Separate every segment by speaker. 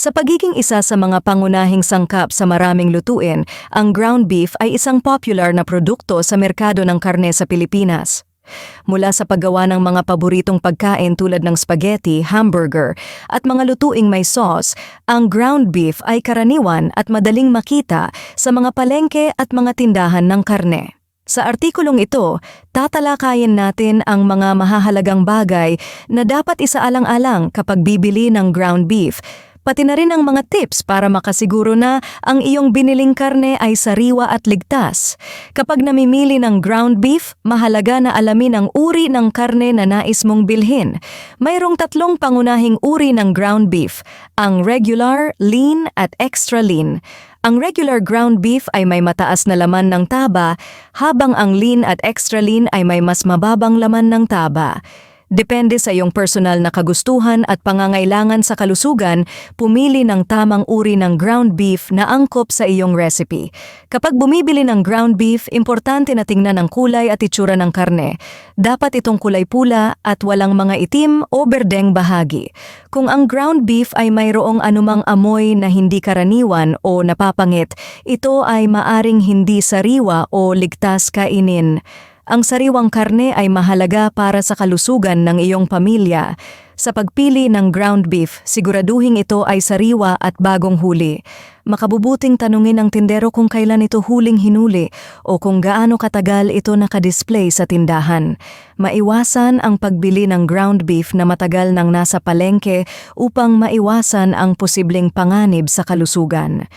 Speaker 1: Sa pagiging isa sa mga pangunahing sangkap sa maraming lutuin, ang ground beef ay isang popular na produkto sa merkado ng karne sa Pilipinas. Mula sa paggawa ng mga paboritong pagkain tulad ng spaghetti, hamburger, at mga lutuing may sauce, ang ground beef ay karaniwan at madaling makita sa mga palengke at mga tindahan ng karne. Sa artikulong ito, tatalakayin natin ang mga mahahalagang bagay na dapat isaalang-alang kapag bibili ng ground beef, pati na rin ang mga tips para makasiguro na ang iyong biniling karne ay sariwa at ligtas. Kapag namimili ng ground beef, mahalaga na alamin ang uri ng karne na nais mong bilhin. Mayroong tatlong pangunahing uri ng ground beef, ang regular, lean at extra lean. Ang regular ground beef ay may mataas na laman ng taba, habang ang lean at extra lean ay may mas mababang laman ng taba. Depende sa iyong personal na kagustuhan at pangangailangan sa kalusugan, pumili ng tamang uri ng ground beef na angkop sa iyong recipe. Kapag bumibili ng ground beef, importante na tingnan ang kulay at itsura ng karne. Dapat itong kulay pula at walang mga itim o berdeng bahagi. Kung ang ground beef ay mayroong anumang amoy na hindi karaniwan o napapangit, ito ay maaring hindi sariwa o ligtas kainin. Ang sariwang karne ay mahalaga para sa kalusugan ng iyong pamilya. Sa pagpili ng ground beef, siguraduhin ito ay sariwa at bagong huli. Makabubuting tanungin ng tindero kung kailan ito huling hinuli o kung gaano katagal ito nakadisplay sa tindahan. Maiwasan ang pagbili ng ground beef na matagal nang nasa palengke upang maiwasan ang posibleng panganib sa kalusugan.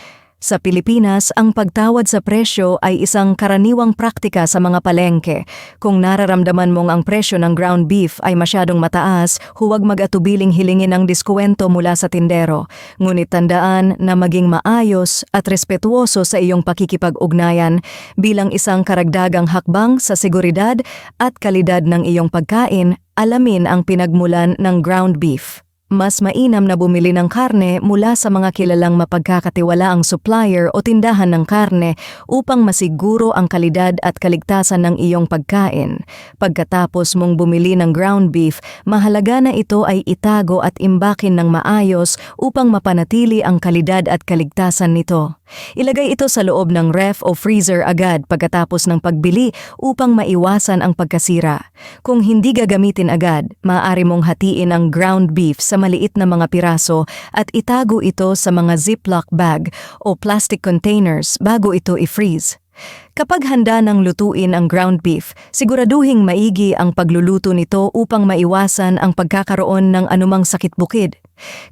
Speaker 1: Sa Pilipinas, ang pagtawad sa presyo ay isang karaniwang praktika sa mga palengke. Kung nararamdaman mong ang presyo ng ground beef ay masyadong mataas, huwag mag-atubiling hilingin ang diskwento mula sa tindero. Ngunit tandaan na maging maayos at respetuoso sa iyong pakikipag-ugnayan bilang isang karagdagang hakbang sa seguridad at kalidad ng iyong pagkain, alamin ang pinagmulan ng ground beef. Mas mainam na bumili ng karne mula sa mga kilalang mapagkakatiwalaang supplier o tindahan ng karne upang masiguro ang kalidad at kaligtasan ng iyong pagkain. Pagkatapos mong bumili ng ground beef, mahalaga na ito ay itago at imbakin ng maayos upang mapanatili ang kalidad at kaligtasan nito. Ilagay ito sa loob ng ref o freezer agad pagkatapos ng pagbili upang maiwasan ang pagkasira. Kung hindi gagamitin agad, maaari mong hatiin ang ground beef sa maliit na mga piraso at itago ito sa mga ziplock bag o plastic containers bago ito i-freeze. Kapag handa ng lutuin ang ground beef, siguraduhing maigi ang pagluluto nito upang maiwasan ang pagkakaroon ng anumang sakit bukid.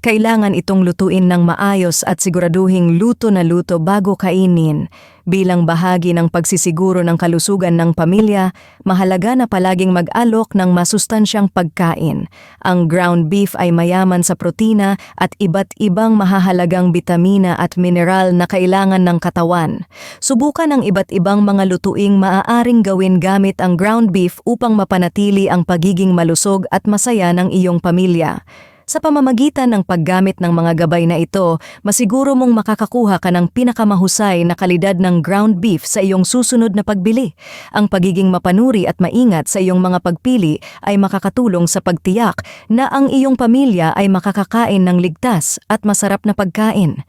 Speaker 1: Kailangan itong lutuin ng maayos at siguraduhing luto na luto bago kainin. Bilang bahagi ng pagsisiguro ng kalusugan ng pamilya, mahalaga na palaging mag-alok ng masustansyang pagkain. Ang ground beef ay mayaman sa protina at iba't ibang mahahalagang bitamina at mineral na kailangan ng katawan. Subukan ang iba't ibang mga lutuing maaaring gawin gamit ang ground beef upang mapanatili ang pagiging malusog at masaya ng iyong pamilya. Sa pamamagitan ng paggamit ng mga gabay na ito, masiguro mong makakakuha ka ng pinakamahusay na kalidad ng ground beef sa iyong susunod na pagbili. Ang pagiging mapanuri at maingat sa iyong mga pagpili ay makakatulong sa pagtiyak na ang iyong pamilya ay makakakain ng ligtas at masarap na pagkain.